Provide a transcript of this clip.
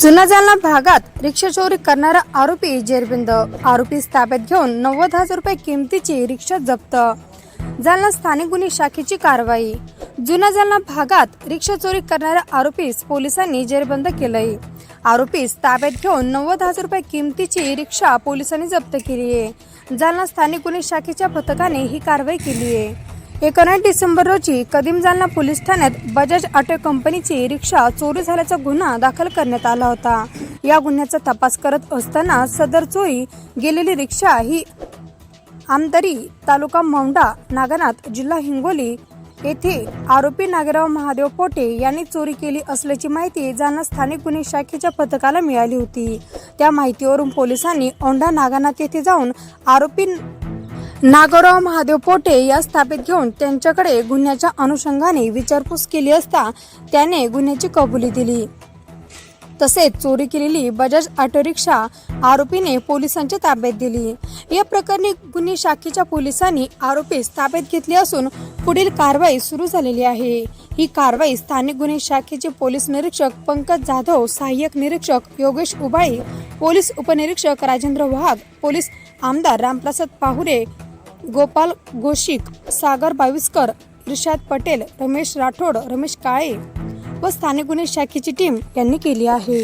जुना जालना भागात रिक्षा चोरी करणारा आरोपी जेरबिंद. आरोपी ताब्यात घेऊन नव्वद हजार रुपये किमतीची रिक्षा जप्त. जालना स्थानिक गुन्हे शाखेची कारवाई. जुना जालना भागात रिक्षा चोरी करणाऱ्या आरोपीस पोलिसांनी जेरबंद केलंय. आरोपीस ताब्यात घेऊन नव्वद हजार रुपये किमतीची रिक्षा पोलिसांनी जप्त केली आहे जालना स्थानिक गुन्हे शाखेच्या पथकाने ही कारवाई केली आहे एकोणीस डिसेंबर रोजी कदीम जालना पोलीस ठाण्यात बजाज ऑटो कंपनीची रिक्षा चोरी झाल्याचा गुन्हा दाखल करण्यात आला होता. या गुन्ह्याचा तपास करत असताना सदर चोरी गेलेली रिक्षा ही आमदरी तालुका मौंडा नागनाथ जिल्हा हिंगोली येथे आरोपी नागराव महादेव पोटे यांनी चोरी केली असल्याची माहिती जालना स्थानिक गुन्हे शाखेच्या पथकाला मिळाली होती. त्या माहितीवरून पोलिसांनी औंढा नागनाथ येथे जाऊन आरोपी नागोराव महादेव पोटे या स्थापित घेऊन त्यांच्याकडे गुन्ह्याच्या अनुषंगाने विचारपूस केली असता त्याने गुन्ह्याची कबुली दिली. तसेच चोरी केलेली बजाज ऑटो रिक्षा आरोपीने पोलिसांच्या ताब्यात दिली. या प्रकरणी गुन्हे शाखेच्या पोलिसांनी आरोपीस ताब्यात घेतले असून पुढील कारवाई सुरू झालेली आहे. ही कारवाई स्थानिक गुन्हे शाखेचे पोलीस निरीक्षक पंकज जाधव सहाय्यक निरीक्षक योगेश उबाळी पोलीस उपनिरीक्षक राजेंद्र वाघ पोलीस आमदार रामप्रसाद पाहुरे गोपाल गोशिक सागर बाविस्कर इर्शाद पटेल रमेश राठोड रमेश काळे व स्थानिक गुन्हे शाखेची टीम यांनी केली आहे.